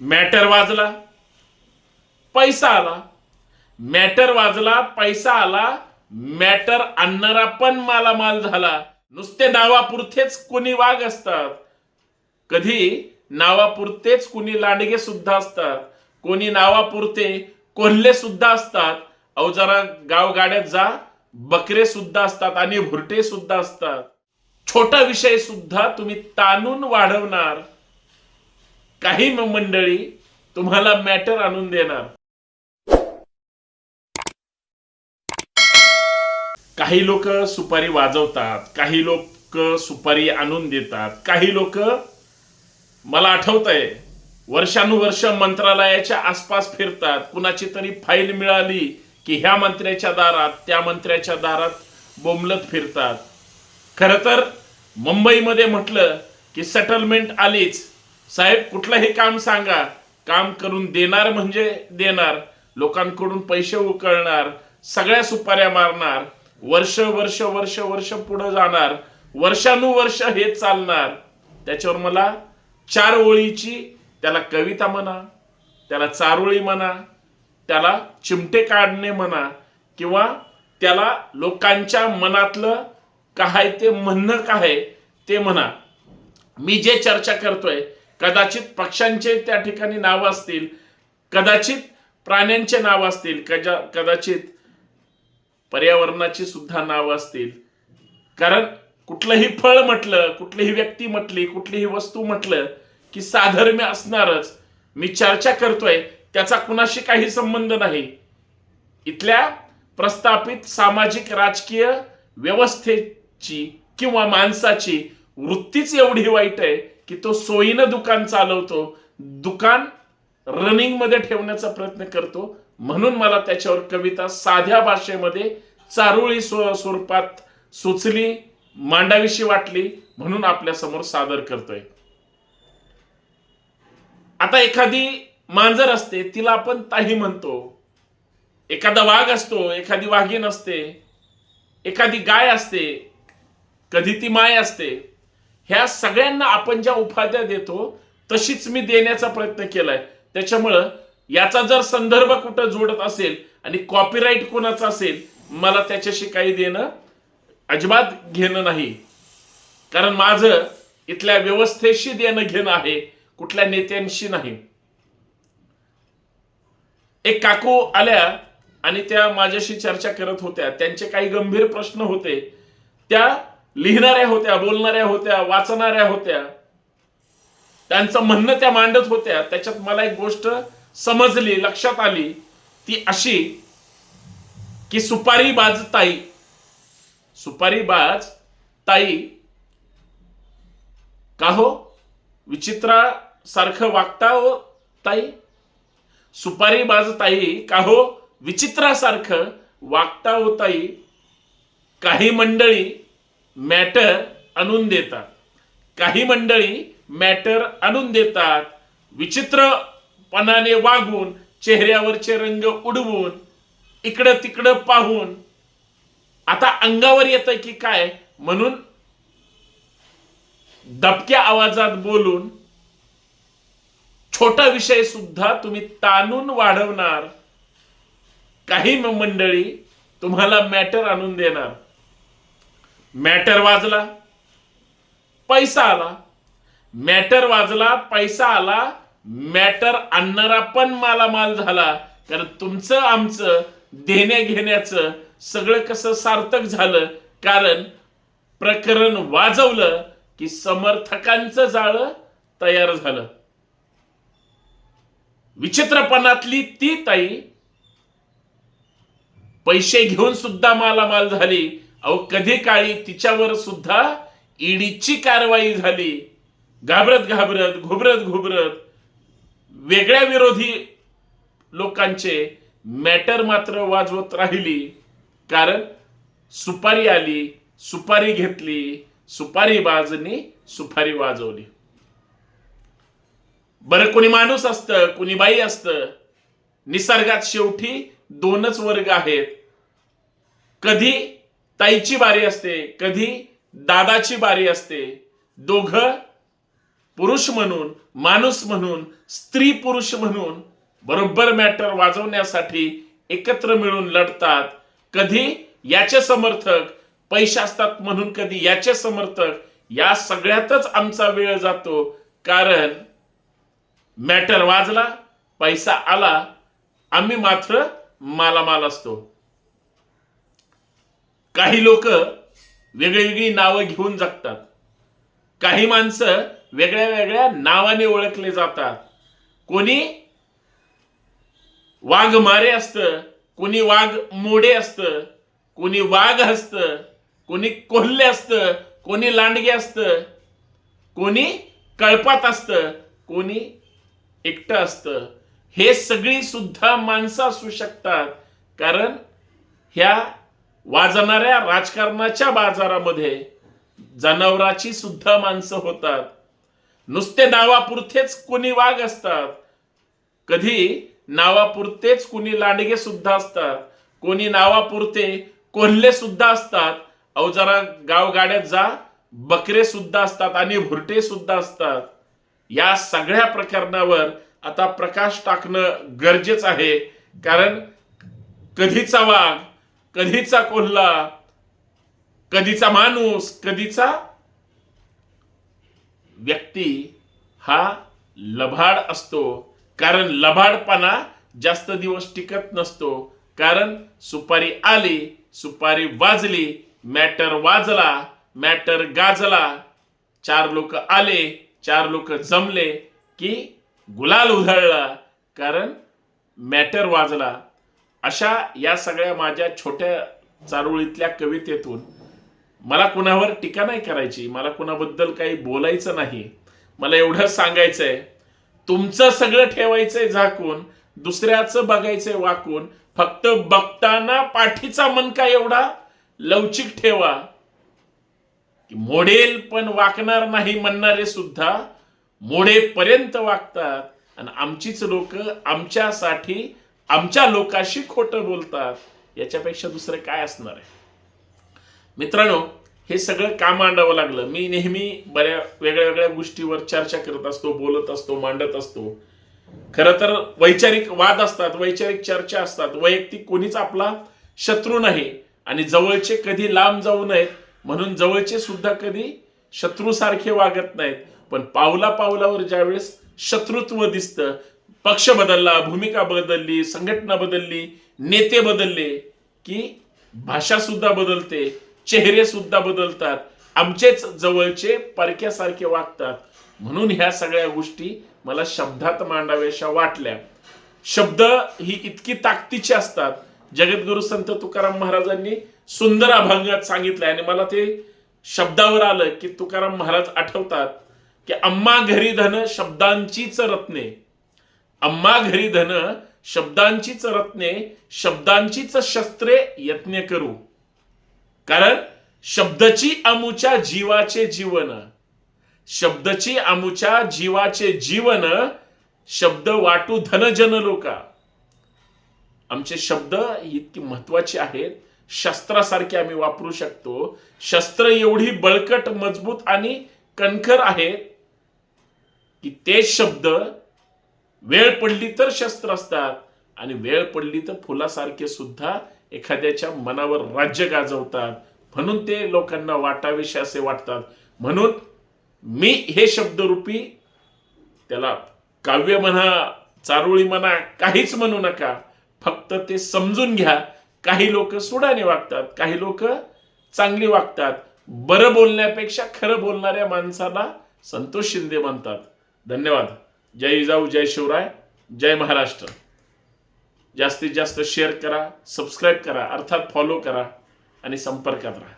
Matter वाजला पैसा आला. मॅटर वाजला पैसा आला मॅटर आणणारा पण मालामाल झाला. नुसते नावापुरतेच कुणी वाघ असतात. कधी नावापुरतेच कुणी लांडगे सुद्धा असतात. कोणी नावापुरते कोल्हे सुद्धा असतात. अहो जरा गावगाड्यात जा बकरे सुद्धा असतात आणि भुरटे सुद्धा असतात. छोटा विषय सुद्धा तुम्ही ताणून वाढवणार. काही मंडळी तुम्हाला मॅटर आणून देणार. काही लोक सुपारी वाजवतात काही लोक सुपारी आणून देतात काही लोक मला आठवत आहे वर्षानुवर्ष मंत्रालयाच्या आसपास फिरतात कुणाची तरी फाईल मिळाली की ह्या मंत्र्याच्या दारात त्या मंत्र्याच्या दारात बोंबलत फिरतात. खर तर मुंबईमध्ये म्हटलं की सेटलमेंट आलीच साहेब कुठलंही काम सांगा. काम करून देणार म्हणजे देणार. लोकांकडून पैसे उकळणार. सगळ्या सुपाऱ्या मारणार. वर्ष वर्ष वर्ष वर्ष पुढे जाणार. वर्षानुवर्ष हे चालणार. त्याच्यावर मला चार ओळीची त्याला कविता म्हणा त्याला चारोळी म्हणा त्याला चिमटे काढणे म्हणा किंवा त्याला लोकांच्या मनातलं काय ते म्हणणं काय ते म्हणा. मी जे चर्चा करतोय कदाचित पक्ष्यांचे त्या ठिकाणी नाव असतील कदाचित प्राण्यांचे नाव असतील कजा कदाचित पर्यावरणाची सुद्धा नावं असतील. कारण कुठलंही फळ म्हटलं कुठलीही व्यक्ती म्हटली कुठलीही वस्तू म्हटलं की साधर्म्य असणारच. मी चर्चा करतोय त्याचा कुणाशी काही संबंध नाही. इथल्या प्रस्थापित सामाजिक राजकीय व्यवस्थेची किंवा माणसाची वृत्तीच एवढी वाईट आहे की तो सोयीनं दुकान चालवतो दुकान रनिंगमध्ये ठेवण्याचा प्रयत्न करतो. म्हणून मला त्याच्यावर कविता साध्या भाषेमध्ये चारोळी स्व- स्वरूपात सुचली मांडाविषयी वाटली म्हणून आपल्यासमोर सादर करतोय. आता एखादी मांजर असते तिला आपण ताही म्हणतो. एखादा वाघ असतो एखादी वाघीण असते. एखादी गाय असते कधी ती माय असते. ह्या सगळ्यांना आपण ज्या उपाध्या देतो तशीच मी देण्याचा प्रयत्न केलाय. त्याच्यामुळं याचा जर संदर्भ कुठं जोडत असेल आणि कॉपीराईट कोणाचा असेल मला त्याच्याशी काही देणं अजिबात घेणं नाही. कारण माझं इथल्या व्यवस्थेशी देणं घेणं आहे कुठल्या नेत्यांशी नाही. एक काकू आल्या आणि त्या माझ्याशी चर्चा करत होत्या. त्यांचे काही गंभीर प्रश्न होते. त्या लिहिणाऱ्या होत्या बोलणाऱ्या होत्या वाचणाऱ्या होत्या. त्यांचं म्हणणं त्या मांडत होत्या. त्याच्यात मला एक गोष्ट समजली लक्षात आली. ती अशी की सुपारी बाज ताई. सुपारी बाज ताई. का हो? विचित्रा सारखं वागता हो ताई? सुपारी बाज ताई का हो? विचित्रासारखं वागता हो ताई? काही मंडळी मॅटर आणून देतात. काही मंडळी मॅटर आणून देतात विचित्रपणाने वागून चेहऱ्यावरचे रंग उडवून इकडं तिकडं पाहून. आता अंगावर येतं की काय? म्हणून दबक्या आवाजात बोलून छोटा विषय सुद्धा तुम्ही ताणून वाढवणार. काही मंडळी तुम्हाला मॅटर आणून देणार. मॅटर वाजला पैसा आला. मॅटर वाजला पैसा आला मॅटर आणणारा पण मालामाल झाला. कारण तुमचं आमचं देण्या घेण्याचं सगळं कसं सार्थक झालं? कारण प्रकरण वाजवलं की समर्थकांचं जाळं तयार झालं. विचित्रपणातली ती ताई पैसे घेऊन सुद्धा मालामाल झाली. अहो कधी काळी तिच्यावर सुद्धा ईडीची कारवाई झाली. घाबरत घाबरत घुबरत घुबरत वेगळ्या विरोधी लोकांचे मॅटर मात्र वाजवत राहिली. कारण सुपारी आली सुपारी घेतली सुपारी बाजनी सुपारी वाजवली. बरं कोणी माणूस असतं कोणी बाई असतं निसर्गात शेवटी दोनच वर्ग आहेत. कधी ताईची बारी असते कधी दादाची बारी असते. दोघ पुरुष म्हणून माणूस म्हणून स्त्री पुरुष म्हणून बरोबर मॅटर वाजवण्यासाठी एकत्र मिळून लढतात. कधी याचे समर्थक पैसे असतात म्हणून कधी याचे समर्थक या सगळ्यातच आमचा वेळ जातो. कारण मॅटर वाजला पैसा आला आम्ही मात्र मालामाल असतो. काही लोक वेगळी नावं घेऊन जगतात. काही माणसं वेगळ्या वेगळ्या नावाने ओळखले जातात. कोणी वाघ मारे असतं कोणी वाघ मोडे असतं कोणी वाघ असतं कोणी कोल्हे असतं कोणी लांडगे असतं कोणी कळपात असतं कोणी एकटं असतं. हे सगळी सुद्धा माणसं असू शकतात. कारण ह्या वाजणाऱ्या राजकारणाच्या बाजारामध्ये जनावराची सुद्धा माणसं होतात. नुसते नावापुरतेच कुणी वाघ असतात. कधी नावापुरतेच कुणी लांडगे सुद्धा असतात. कोणी नावापुरते कोल्हे सुद्धा असतात. अहो जरा गावगाड्यात जा बकरे सुद्धा असतात आणि भुरटे सुद्धा असतात. या सगळ्या प्रकरणावर आता प्रकाश टाकणं गरजेचं आहे. कारण कधीचा वाघ कधीचा कोल्हा कधीचा माणूस कधीचा? व्यक्ती हा लभाड असतो. कारण लभाडपणा जास्त दिवस टिकत नसतो. कारण सुपारी आली सुपारी वाजली मॅटर वाजला मॅटर गाजला. चार लोक आले चार लोक जमले की गुलाल उधळला. कारण मॅटर वाजला. अशा या सगळ्या माझ्या छोट्या चारोळीतल्या कवितेतून मला कुणावर टीका नाही करायची मला कुणाबद्दल काही बोलायचं नाही मला एवढं सांगायचंय तुमचं सगळं ठेवायचंय झाकून दुसऱ्याचं बघायचंय वाकून फक्त बघताना पाठीचा मनका एवढा लवचिक ठेवा. की मोडेल पण वाकणार नाही म्हणणारे सुद्धा मोडेपर्यंत वागतात. आणि आमचीच लोक आमच्यासाठी आमच्या लोकाशी खोटं बोलतात याच्यापेक्षा दुसरं काय असणार आहे? मित्रांनो हे सगळं का मांडावं लागलं. मी नेहमी बऱ्या वेगळ्या वेगळ्या गोष्टीवर चर्चा करत असतो बोलत असतो मांडत असतो. खरं तर वैचारिक वाद असतात वैचारिक चर्चा असतात. वैयक्तिक कोणीच आपला शत्रू नाही आणि जवळचे कधी लांब जाऊ नयेत म्हणून जवळचे सुद्धा कधी शत्रूसारखे वागत नाहीत. पण पावला पावलावर ज्यावेळेस शत्रुत्व दिसतं पक्ष बदलला भूमिका बदलली संघटना बदलली नेते बदलले की भाषा सुद्धा बदलते चेहरे सुद्धा बदलतात आमचेच जवळचे परक्यासारखे वागतात. म्हणून ह्या सगळ्या गोष्टी मला शब्दात मांडाव्याशा वाटल्या. शब्द ही इतकी ताकदीची असतात. जगद्गुरु संत तुकाराम महाराजांनी सुंदर अभंगात सांगितलंय आणि मला ते शब्दावर आलं की तुकाराम महाराज आठवतात की अम्मा घरी धन शब्दांचीच रत्ने. अम्मा घरी धन शब्दांचीच रत्ने शब्दांचीच शस्त्रे यत्न करू. कारण शब्दची अमुच्या जीवाचे जीवन शब्दची अमुच्या जीवाचे जीवन शब्द वाटू धनजन लोका. आमचे शब्द इतकी महत्त्वाचे आहेत. शस्त्रासारखे आम्ही वापरू शकतो. शस्त्र एवढी बळकट मजबूत आणि कणखर आहेत की ते शब्द वेळ पडली तर शस्त्र असतात आणि वेळ पडली तर फुलासारखे सुद्धा एखाद्याच्या मनावर राज्य गाजवतात. म्हणून ते लोकांना वाटावेसे असे वाटतात. म्हणून मी हे शब्दरूपी त्याला काव्य म्हणा चारोळी म्हणा काहीच म्हणू नका. फक्त ते समजून घ्या. काही लोक सुडाने वागतात काही लोक चांगली वागतात. बरं बोलण्यापेक्षा खरं बोलणाऱ्या माणसाला संतोष शिंदे म्हणतात. धन्यवाद. जय जाऊ जय शिवराय जय महाराष्ट्र. जास्तीत जास्त शेअर करा सबस्क्राईब करा अर्थात फॉलो करा आणि संपर्कात राहा.